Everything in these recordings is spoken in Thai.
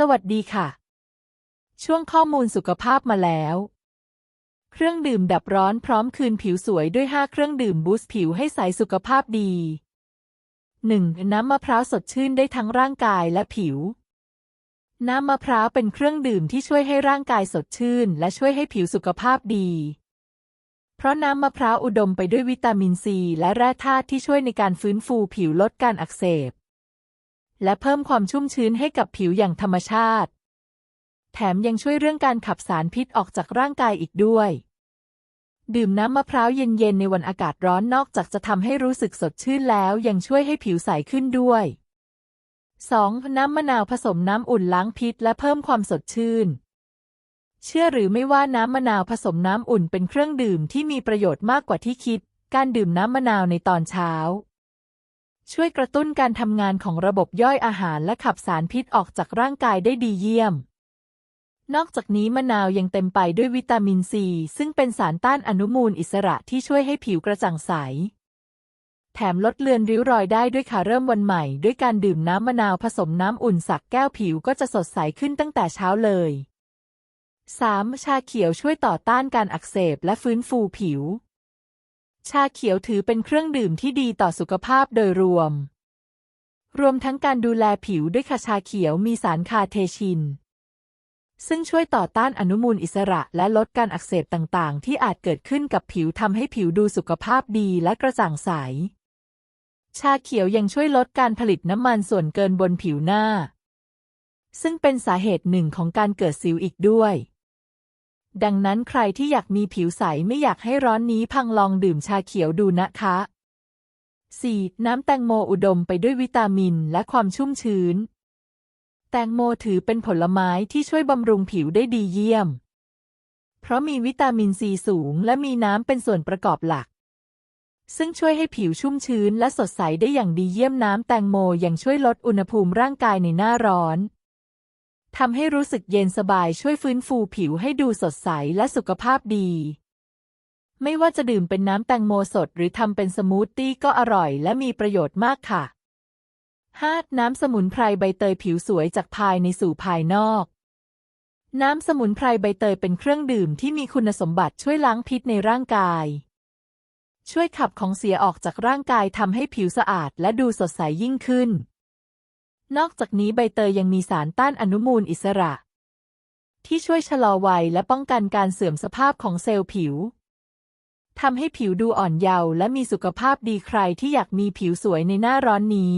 สวัสดีค่ะ ช่วงข้อมูลสุขภาพมาแล้ว เครื่องดื่มดับร้อนพร้อมคืนผิวสวยด้วย 5 เครื่องดื่มบูสต์ผิวให้ใสสุขภาพดี 1. น้ำมะพร้าวสดชื่นได้ทั้งร่างกายและผิว น้ำมะพร้าวเป็นเครื่องดื่มที่ช่วยให้ร่างกายสดชื่น และช่วยให้ผิวสุขภาพดี เพราะน้ำมะพร้าวอุดมไปด้วยวิตามินซีและแร่ธาตุที่ช่วยในการฟื้นฟูผิวลดการอักเสบ และเพิ่มความชุ่มชื้นให้กับผิวอย่างธรรมชาติ แถมยังช่วยเรื่องการขับสารพิษออกจากร่างกายอีกด้วย ดื่มน้ำมะพร้าวเย็นๆในวันอากาศร้อนนอกจากจะทำให้รู้สึกสดชื่นแล้วยังช่วยให้ผิวใสขึ้นด้วย 2. น้ำมะนาวผสมน้ำอุ่นล้างพิษและเพิ่มความสดชื่น เชื่อหรือไม่ว่าน้ำมะนาวผสมน้ำอุ่นเป็นเครื่องดื่มที่มีประโยชน์มากกว่าที่คิด การดื่มน้ำมะนาวในตอนเช้า ช่วยกระตุ้นการทำงานของระบบย่อยอาหารและขับสารพิษออกจากร่างกายได้ดีเยี่ยม นอกจากนี้มะนาวยังเต็มไปด้วยวิตามินซี ซึ่งเป็นสารต้านอนุมูลอิสระที่ช่วยให้ผิวกระจ่างใส แถมลดเลือนริ้วรอยได้ด้วยค่ะเริ่มวันใหม่ ด้วยการดื่มน้ำมะนาวผสมน้ำอุ่นสักแก้วผิวก็จะสดใสขึ้นตั้งแต่เช้าเลย 3. ชาเขียวช่วยต่อต้านการอักเสบและฟื้นฟูผิว ชาเขียวถือเป็นเครื่องดื่มที่ดีต่อสุขภาพโดยรวม รวมทั้งการดูแลผิวด้วยค่ะชาเขียวมีสารคาเทชิน ซึ่งช่วยต่อต้านอนุมูลอิสระและลดการอักเสบต่างๆ ที่อาจเกิดขึ้นกับผิวทำให้ผิวดูสุขภาพดีและกระจ่างใส ชาเขียวยังช่วยลดการผลิตน้ำมันส่วนเกินบนผิวหน้า ซึ่งเป็นสาเหตุหนึ่งของการเกิดสิวอีกด้วย ดังนั้นใครที่อยากมีผิวใสไม่อยากให้ร้อนนี้พังลองดื่มชาเขียวดูนะคะ 4. น้ำแตงโมอุดมไปด้วยวิตามินและความชุ่มชื้น แตงโมถือเป็นผลไม้ที่ช่วยบำรุงผิวได้ดีเยี่ยม เพราะมีวิตามินซีสูงและมีน้ำเป็นส่วนประกอบหลัก ซึ่งช่วยให้ผิวชุ่มชื้นและสดใสได้อย่างดีเยี่ยมน้ำแตงโมยังช่วยลดอุณหภูมิร่างกายในหน้าร้อน ทำให้รู้สึกเย็นสบายช่วยฟื้นฟูผิวให้ดูสดใสและสุขภาพดี ไม่ว่าจะดื่มเป็นน้ำแตงโมสดหรือทำเป็นสมูทตี้ก็อร่อยและมีประโยชน์มากค่ะ 5. น้ำสมุนไพรใบเตยผิวสวยจากภายในสู่ภายนอก น้ำสมุนไพรใบเตยเป็นเครื่องดื่มที่มีคุณสมบัติช่วยล้างพิษในร่างกาย ช่วยขับของเสียออกจากร่างกายทำให้ผิวสะอาดและดูสดใสยิ่งขึ้น นอกจากนี้ใบเตยยังมีสารต้านอนุมูลอิสระ ที่ช่วยชะลอวัยและป้องกันการเสื่อมสภาพของเซลล์ผิวทำให้ผิวดูอ่อนเยาว์และมีสุขภาพดีใครที่อยากมีผิวสวยในหน้าร้อนนี้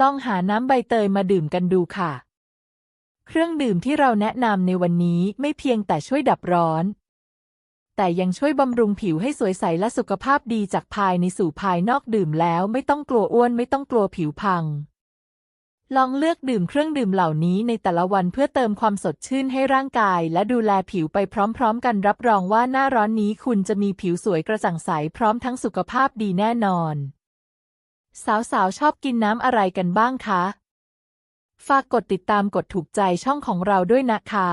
ลองหาน้ำใบเตยมาดื่มกันดูค่ะ เครื่องดื่มที่เราแนะนำในวันนี้ไม่เพียงแต่ช่วยดับร้อน แต่ยังช่วยบำรุงผิวให้สวยใสและสุขภาพดีจากภายในสู่ภายนอกดื่มแล้วไม่ต้องกลัวอ้วนไม่ต้องกลัวผิวพัง ลองเลือกดื่มเครื่องดื่มเหล่านี้ในแต่ละวันเพื่อเติมความสดชื่นให้ร่างกาย และดูแลผิวไปพร้อม ๆ กันรับรองว่าหน้าร้อนนี้คุณจะมีผิวสวยกระจ่างใสพร้อมทั้งสุขภาพดีแน่นอน สาวๆ ชอบกินน้ำอะไรกันบ้างคะ ฝากกดติดตามกดถูกใจช่องของเราด้วยนะคะ